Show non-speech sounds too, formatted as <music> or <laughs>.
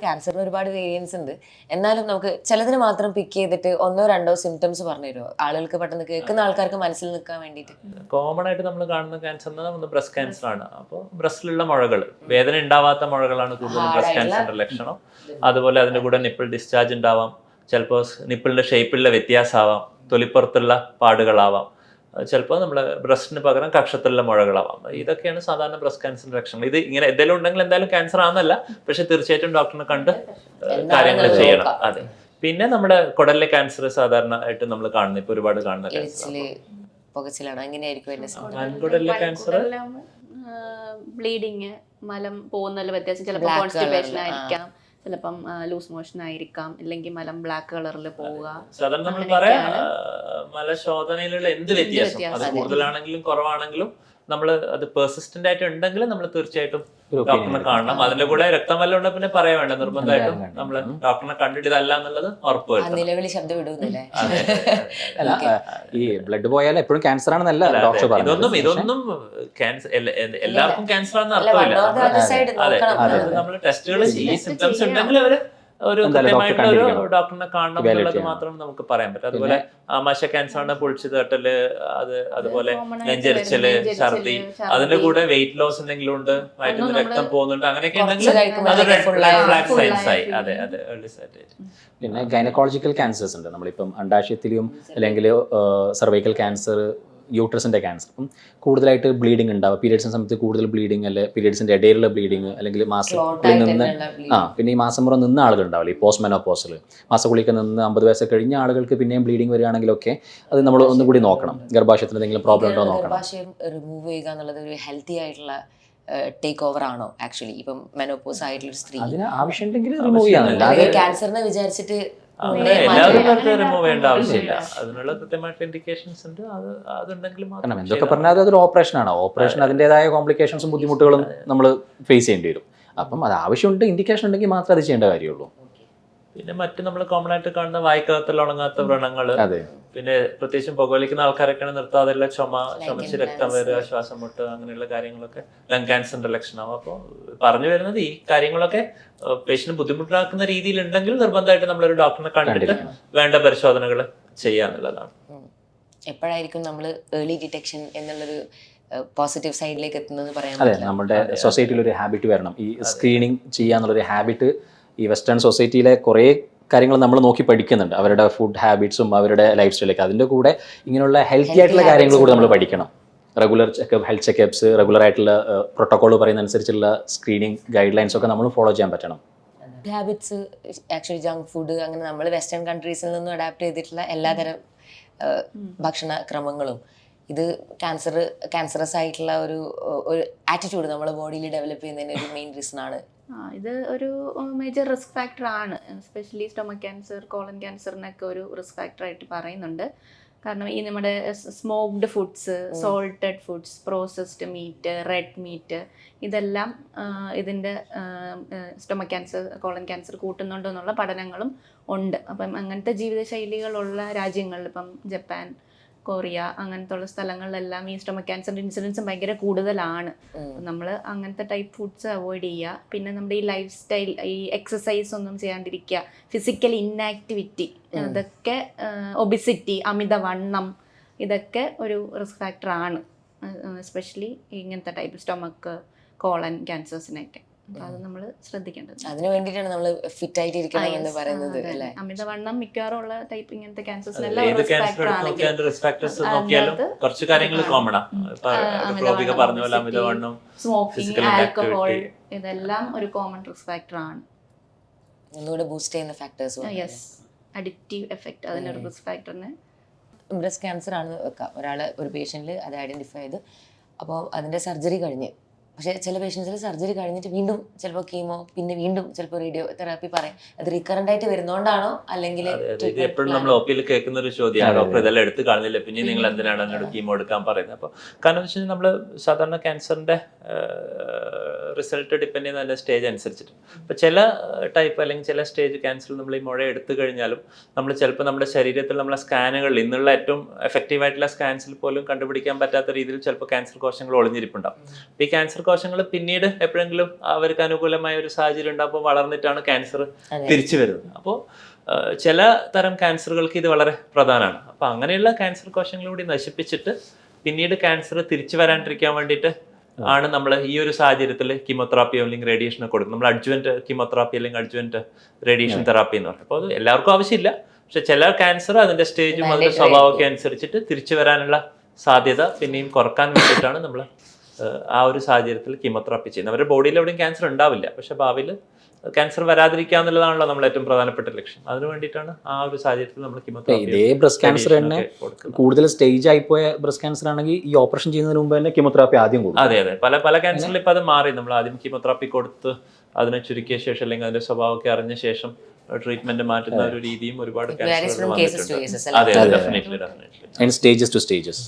ക്യാൻസറിന് ഒരുപാട് വേരിയൻസ് ഉണ്ട്. എന്നാലും നമുക്ക് ചിലതിന് മാത്രം പിക്ക് ചെയ്തിട്ട് ഒന്നോ രണ്ടോ സിംറ്റംസ് പറഞ്ഞു തരുമോ ആളുകൾക്ക് പെട്ടെന്ന് കേൾക്കുന്ന ആൾക്കാർക്ക് മനസ്സിൽ നിൽക്കാൻ വേണ്ടിയിട്ട്. കോമൺ ആയിട്ട് നമ്മൾ കാണുന്ന ക്യാൻസർ എന്ന് പറയുന്നത് ബ്രസ്റ്റ് ക്യാൻസർ ആണ്. അപ്പോൾ ബ്രസ്റ്റിലുള്ള മുഴകൾ വേദന ഉണ്ടാവാത്ത മുഴകളാണ് കൂടുതലും ബ്രസ്റ്റ് ക്യാൻസറിന്റെ ലക്ഷണം. അതുപോലെ അതിന്റെ കൂടെ നിപ്പിൾ ഡിസ്ചാർജ് ഉണ്ടാവാം. ചിലപ്പോൾ നിപ്പിളിന്റെ ഷേപ്പിലുള്ള വ്യത്യാസമാവാം. തൊലിപ്പുറത്തുള്ള പാടുകളാവാം. ചിലപ്പോൾ നമ്മുടെ ബ്രസ്റ്റിന് പകരം കക്ഷത്തിലുള്ള മുഴകളാവാം. ഇതൊക്കെയാണ് സാധാരണ ബ്രസ്റ്റ് ക്യാൻസറിന്റെ ലക്ഷണങ്ങൾ. ഇത് ഇങ്ങനെ എന്തെങ്കിലും ഉണ്ടെങ്കിൽ എന്തായാലും ക്യാൻസർ ആണെന്നല്ല പക്ഷെ തീർച്ചയായിട്ടും ഡോക്ടറിനെ കണ്ട് കാര്യങ്ങൾ ചെയ്യണം. അതെ. പിന്നെ നമ്മുടെ കുടലിലെ ക്യാൻസർ സാധാരണ ആയിട്ട് നമ്മൾ കാണുന്നത് ഇപ്പൊ ഒരുപാട് കാണുന്ന ക്യാൻസർ. വൻകുടലിലെ ബ്ലീഡിങ് മലം പോകുന്നതിൽ വ്യത്യാസം. ചിലപ്പോൾ കോൺസ്റ്റിപ്പേഷൻ. ആയിരിക്കാം. ചിലപ്പം ലൂസ് മോഷൻ ആയിരിക്കാം അല്ലെങ്കിൽ മലം ബ്ലാക്ക് കളറിൽ പോവുക. സാധാരണ നമ്മൾ പറയാ മലശോധനയിലുള്ള എന്ത് വ്യത്യാസം വ്യത്യാസം, അത് കൂടുതലാണെങ്കിലും കുറവാണെങ്കിലും നമ്മൾ അത് പെർസിസ്റ്റന്റ് ആയിട്ട് ഉണ്ടെങ്കിൽ നമ്മൾ തീർച്ചയായിട്ടും ഡോക്ടറിനെ കാണണം. അതിന്റെ കൂടെ രക്തം വല്ല ഉണ്ടെങ്കിൽ പിന്നെ പറയാൻ വേണ്ട. നിർബന്ധമായിട്ടും. നമ്മൾ ഡോക്ടറിനെ കണ്ടിട്ട് ഇതല്ല എന്നുള്ളത് ഉറപ്പ് ആ വരുത്തണം നിലവിളി ശബ്ദം ഇടുന്നില്ലേ അതെ, <laughs> അല്ല ഈ ബ്ലഡ് പോയാൽ എപ്പോഴും ക്യാൻസർ ആണെന്നല്ല ഡോക്ടർ. ഇതൊന്നും ഇതൊന്നും ക്യാൻസർ എല്ലാവർക്കും ക്യാൻസർ ആണെന്ന് അർത്ഥമില്ല. അതെ. നമ്മൾ ടെസ്റ്റുകൾ ഈ സിംറ്റംസ്. ഉണ്ടെങ്കിൽ അവർ ഒരു കൃത്യമായിട്ടുള്ള ഒരു. ഡോക്ടറിനെ കാണണം എന്നുള്ളത് മാത്രം നമുക്ക് പറയാൻ പറ്റും. അതുപോലെ മശ ക്യാൻസർ ആണ് പൊളിച്ചു തട്ടൽ അത് അതുപോലെ നെഞ്ചരിച്ചൽ ഛർദി. അതിന്റെ കൂടെ വെയിറ്റ് ലോസ് എന്തെങ്കിലും ഉണ്ട്? വയറ്റിൽ നിന്ന് രക്തം പോകുന്നുണ്ട്? അങ്ങനെയൊക്കെ ഉണ്ടെങ്കിൽ അത് സൈൻസ് ആയി. അതെ അതെ പിന്നെ ഗൈനക്കോളജിക്കൽ ക്യാൻസേഴ്സ് ഉണ്ട്. നമ്മളിപ്പം അണ്ടാശയത്തിലും അല്ലെങ്കിൽ സർവൈക്കൽ ക്യാൻസർ യൂട്രസിന്റെ ക്യാൻസർ. അപ്പം കൂടുതലായിട്ട് ബ്ലീഡിങ് ഉണ്ടാവുക. പീരിയഡ്സിന്റെ സമയത്ത് കൂടുതൽ ബ്ലീഡിങ് അല്ലെ പീരിയഡ്സിന്റെ ഇടയിലുള്ള ബ്ലീഡിങ് അല്ലെങ്കിൽ മാസത്തിൽ നിന്ന് ആ പിന്നെ ഈ മാസം മുറ നിന്ന ആളുകൾ ഉണ്ടാവില്ല ഈ പോസ്റ്റ് മെനോപോസിൽ മാസക്കുളിക്ക് നിന്ന് അമ്പത് വയസ്സ് കഴിഞ്ഞ ആളുകൾക്ക് പിന്നെയും ബ്ലീഡിങ് വരികയാണെങ്കിലൊക്കെ അത് നമ്മൾ ഒന്നുകൂടി നോക്കണം. ഗർഭാശയത്തിന് എന്തെങ്കിലും പ്രോബ്ലം ഉണ്ടോ നോക്കണം. ഗർഭാശയം റിമൂവ് ചെയ്യുക എന്നുള്ളത് ഒരു ഹെൽത്തി ആയിട്ടുള്ള ടേക്ക് ഓവർ ആണോ ആക്ച്വലി ഇപ്പം മെനോപോസ് ആയിട്ടുള്ള സ്ത്രീ. ആവശ്യമുണ്ടെങ്കിൽ റിമൂവ് അത് ക്യാൻസറിനെ വിചാരിച്ചിട്ട് അങ്ങനെ കൊണ്ടുപോയി എല്ലാവരും മാറ്റില്ല. റിമൂവ് ചെയ്യേണ്ട ആവശ്യമില്ല. അതിനുള്ള കൃത്യമായിട്ട് ഇൻഡിക്കേഷൻസ് ഉണ്ട്. അത് അതുണ്ടെങ്കിൽ മാത്രം കാരണം എന്തൊക്കെ പറഞ്ഞാൽ അതൊരു ഓപ്പറേഷൻ ആണ്. ഓപ്പറേഷൻ അതിന്റെതായ കോംപ്ലിക്കേഷൻസും ബുദ്ധിമുട്ടുകളും നമ്മൾ ഫേസ് ചെയ്യേണ്ടി വരും. അപ്പം അത് ആവശ്യമുണ്ട് ഇൻഡിക്കേഷൻ ഉണ്ടെങ്കിൽ മാത്രമേ അത് ചെയ്യേണ്ട കാര്യമുള്ളൂ. പിന്നെ മറ്റു നമ്മൾ കോമൺ ആയിട്ട് കാണുന്ന വായിക്കാത്ത ഉണങ്ങാത്ത വ്രണങ്ങൾ പിന്നെ പ്രത്യേകിച്ചും പുകവലിക്കുന്ന ആൾക്കാരൊക്കെ നിർത്താതെല്ലാം ചുമ ചുമച്ച് രക്തം വരിക ശ്വാസം മുട്ട് അങ്ങനെയുള്ള കാര്യങ്ങളൊക്കെ ലങ് ക്യാൻസറിന്റെ ലക്ഷണമാവും. അപ്പോൾ പറഞ്ഞു വരുന്നത് ഈ കാര്യങ്ങളൊക്കെ പേഷ്യന്റ് ബുദ്ധിമുട്ടാക്കുന്ന രീതിയിൽ ഉണ്ടെങ്കിൽ നിർബന്ധമായിട്ട് നമ്മളൊരു ഡോക്ടറിനെ കണ്ടിട്ട് വേണ്ട പരിശോധനകൾ ചെയ്യാന്നുള്ളതാണ് എപ്പോഴായിരിക്കും നമ്മൾ ഏർലി ഡിറ്റക്ഷൻ എന്നുള്ളൊരു പോസിറ്റീവ് സൈഡിലേക്ക് എത്തുന്നത് പറയാൻ അതെ പറ്റില്ല? നമ്മുടെ സൊസൈറ്റിയിൽ ഒരു ഹാബിറ്റ് വരണം. ഈ സ്ക്രീനിങ് ചെയ്യാന്നുള്ളൊരു ഹാബിറ്റ് ഈ വെസ്റ്റേൺ സൊസൈറ്റിയിലെ കുറേ കാര്യങ്ങൾ നമ്മൾ നോക്കി പഠിക്കുന്നുണ്ട്. അവരുടെ ഫുഡ് ഹാബിറ്റ്സും അവരുടെ ലൈഫ് സ്റ്റൈലൊക്കെ അതിന്റെ കൂടെ ഇങ്ങനെയുള്ള ഹെൽത്തി ആയിട്ടുള്ള കാര്യങ്ങൾ കൂടി നമ്മൾ പഠിക്കണം. Regular checkup health checkups regular ആയിട്ടുള്ള പ്രോട്ടോകോൾ പറയുന്ന അനുസരിച്ചുള്ള സ്ക്രീനിങ് ഗൈഡ് ലൈൻസ് ഒക്കെ നമ്മൾ ഫോളോ ചെയ്യാൻ പറ്റണം. ഹാബിറ്റ്സ് ആക്ച്വലി ജങ്ക് ഫുഡ് അങ്ങനെ നമ്മൾ വെസ്റ്റേൺ കൺട്രീസിൽ നിന്നും അഡാപ്റ്റ് ചെയ്തിട്ടുള്ള എല്ലാതരം ഭക്ഷണ ക്രമങ്ങളും ഇത് ക്യാൻസർ ക്യാൻസറസ് ആയിട്ടുള്ള ഒരു ഒരു ആറ്റിറ്റ്യൂഡ് നമ്മൾ ബോഡിയിൽ ഡെവലപ്പ് ചെയ്യുന്നതിന് ഒരു മെയിൻ റീസൺ ആണ്. ഇത് ഒരു മേജർ റിസ്ക് ഫാക്ടർ ആണ്. എസ്പെഷ്യലി സ്റ്റൊമക് ക്യാൻസർ കോളൻ ക്യാൻസറിനൊക്കെ ഒരു റിസ്ക് ഫാക്ടറായിട്ട് പറയുന്നുണ്ട്. കാരണം ഈ നമ്മുടെ smoked foods salted foods processed meat red meat ഇതെല്ലാം ഇതിന്റെ സ്റ്റൊമക് ക്യാൻസർ കോളൻ ക്യാൻസർ കൂട്ടുന്നുണ്ടോ എന്നുള്ള പഠനങ്ങളും ഉണ്ട്. അപ്പം അങ്ങനത്തെ ജീവിതശൈലികളുള്ള രാജ്യങ്ങളിൽ ഇപ്പം ജപ്പാൻ കൊറിയ അങ്ങനത്തെ ഉള്ള സ്ഥലങ്ങളിലെല്ലാം ഈ സ്റ്റൊമക് ക്യാൻസറിന്റെ ഇൻസിഡൻസ് ഭയങ്കര കൂടുതലാണ്. നമ്മൾ അങ്ങനത്തെ ടൈപ്പ് ഫുഡ്സ് അവോയ്ഡ് ചെയ്യുക പിന്നെ നമ്മുടെ ഈ ലൈഫ് സ്റ്റൈൽ ഈ എക്സസൈസ് ഒന്നും ചെയ്യാണ്ടിരിക്കുക ഫിസിക്കൽ ഇന്നാക്ടിവിറ്റി അതൊക്കെ ഒബിസിറ്റി അമിതവണ്ണം ഇതൊക്കെ ഒരു റിസ്ക് ഫാക്ടർ ആണ്. എസ്പെഷ്യലി ഇങ്ങനത്തെ ടൈപ്പ് സ്റ്റൊമക്ക് കോളൻ ക്യാൻസേഴ്സിനൊക്കെ അത് നമ്മൾ ശ്രദ്ധിക്കേണ്ടത്. അതിനു വേണ്ടിയിട്ടാണ് നമ്മൾ ഫിറ്റ് ആയിട്ട് ഇരിക്കണം എന്ന് പറയുന്നത് അല്ലേ? അമിതവണ്ണം മിക്കവാറും ഉള്ള ടൈപ്പ് ഇങ്ങനത്തെ ക്യാൻസേഴ്സിനെല്ലാം ആണ് അമിതവണ്ണം, സ്മോക്കിംഗ് physical ആൽക്കഹോൾ ഇതെല്ലാം ഒരു കോമൺ റിസ്ക് ഫാക്ടർ ആണ്. ഒന്നുകൂടെ ബൂസ്റ്റ് ചെയ്യുന്ന ഫാക്ടേഴ്സ് യെസ് അഡിക്റ്റീവ് എഫക്റ്റ് അതിനൊരു റിസ്ക് ഫാക്ടറിന് ബ്രസ്റ്റ് ക്യാൻസർ ആണെന്ന് വെക്കാം. ഒരാൾ ഒരു പേഷ്യന്റിൽ അത് ഐഡന്റിഫൈ ചെയ്ത്. അപ്പോൾ അതിന്റെ സർജറി കഴിഞ്ഞ്. പക്ഷേ ചില പേഷ്യൻസിൽ സർജറി കഴിഞ്ഞിട്ട് വീണ്ടും ചിലപ്പോൾ കീമോ പിന്നെ വീണ്ടും ചിലപ്പോൾ റേഡിയോ തെറാപ്പി പറയും. അത് റീകറന്റ് ആയിട്ട് വരുന്നോണ്ടാണോ? അല്ലെങ്കിൽ. ഇത് എപ്പോഴും നമ്മൾ ഒപ്പിയിൽ പിയിൽ കേൾക്കുന്ന ഒരു ചോദ്യമാണ്. ഡോക്ടർ ഇതെല്ലാം എടുത്ത് കാണുന്നില്ല പിന്നെ നിങ്ങൾ എന്തിനാണ് എന്നോട് കീമോ എടുക്കാൻ പറയുന്നത്? അപ്പോൾ കാരണം വെച്ച് കഴിഞ്ഞാൽ നമ്മൾ സാധാരണ ക്യാൻസറിന്റെ റിസൾട്ട് ഡിപ്പെൻഡ് ചെയ്യുന്ന അതിന്റെ സ്റ്റേജ് അനുസരിച്ചിട്ട്. അപ്പോൾ ചില ടൈപ്പ് അല്ലെങ്കിൽ ചില സ്റ്റേജ് ക്യാൻസറിൽ നമ്മൾ ഈ മുഴ എടുത്തു കഴിഞ്ഞാലും നമ്മൾ ചിലപ്പോൾ നമ്മുടെ ശരീരത്തിൽ നമ്മളെ സ്കാനുകളിൽ ഇന്നുള്ള ഏറ്റവും എഫക്റ്റീവായിട്ടുള്ള സ്കാൻസിൽ പോലും കണ്ടുപിടിക്കാൻ പറ്റാത്ത രീതിയിൽ ചിലപ്പോൾ ക്യാൻസർ കോശങ്ങൾ ഒളിഞ്ഞിരിപ്പുണ്ടാവും. അപ്പോൾ ഈ ക്യാൻസർ കോശങ്ങൾ പിന്നീട് എപ്പോഴെങ്കിലും അവർക്ക് അനുകൂലമായ ഒരു സാഹചര്യം ഉണ്ടാകുമ്പോൾ വളർന്നിട്ടാണ് ക്യാൻസർ തിരിച്ചു വരുന്നത്. അപ്പോൾ ചില തരം ക്യാൻസറുകൾക്ക് ഇത് വളരെ പ്രധാനമാണ്. അപ്പോൾ അങ്ങനെയുള്ള ക്യാൻസർ കോശങ്ങളൂടി നശിപ്പിച്ചിട്ട് പിന്നീട് ക്യാൻസർ തിരിച്ചു വരാണ്ടിരിക്കാൻ വേണ്ടിയിട്ട് ആണ് നമ്മൾ ഈ ഒരു സാഹചര്യത്തിൽ കീമോതെറാപ്പിയോ അല്ലെങ്കിൽ റേഡിയേഷനോ കൊടുക്കും നമ്മൾ അഡ്ജുവന്റ് കീമോതെറാപ്പി അല്ലെങ്കിൽ അഡ്ജുവന്റ് റേഡിയേഷൻ തെറാപ്പി എന്ന് പറയും അപ്പോൾ അത് എല്ലാവർക്കും ആവശ്യമില്ല. പക്ഷെ ചില ക്യാൻസർ അതിന്റെ സ്റ്റേജും അതിന്റെ സ്വഭാവമൊക്കെ അനുസരിച്ചിട്ട് തിരിച്ചു വരാനുള്ള സാധ്യത പിന്നെയും കുറയ്ക്കാൻ വേണ്ടിയിട്ടാണ് നമ്മൾ ആ ഒരു സാഹചര്യത്തിൽ കീമോതെറാപ്പി ചെയ്യുന്നത് അവരുടെ ബോഡിയിൽ എവിടെയും ക്യാൻസർ ഉണ്ടാവില്ല. പക്ഷെ ഭാവിയിൽ ക്യാൻസർ വരാതിരിക്കുക എന്നുള്ളതാണല്ലോ നമ്മൾ ഏറ്റവും പ്രധാനപ്പെട്ട ലക്ഷ്യം. അതിന് വേണ്ടിയിട്ടാണ് ആ ഒരു സാഹചര്യത്തിൽ നമ്മൾ കീമോതെറാപ്പി ഇതേ ബ്രസ്റ്റ് ക്യാൻസർ തന്നെ കൂടുതൽ സ്റ്റേജ് ആയി പോയ ബ്രസ്റ്റ് ക്യാൻസർ ആണെങ്കിൽ ഈ ഓപ്പറേഷൻ ചെയ്യുന്നതിന് മുമ്പ് തന്നെ കീമോതെറാപ്പി ആദ്യം കൊടുക്കും. അതെ അതെ. പല പല ക്യാൻസറിൽ ഇപ്പൊ അത് മാറി. നമ്മൾ ആദ്യം കീമോതെറാപ്പി കൊടുത്ത് അതിനെ ചുരുക്കിയ ശേഷം അല്ലെങ്കിൽ അതിന്റെ സ്വഭാവമൊക്കെ അറിഞ്ഞ ശേഷം ട്രീറ്റ്മെന്റ് മാറ്റുന്ന ഒരു രീതിയും ഒരുപാട് സ്റ്റേജസ് ടു സ്റ്റേജസ്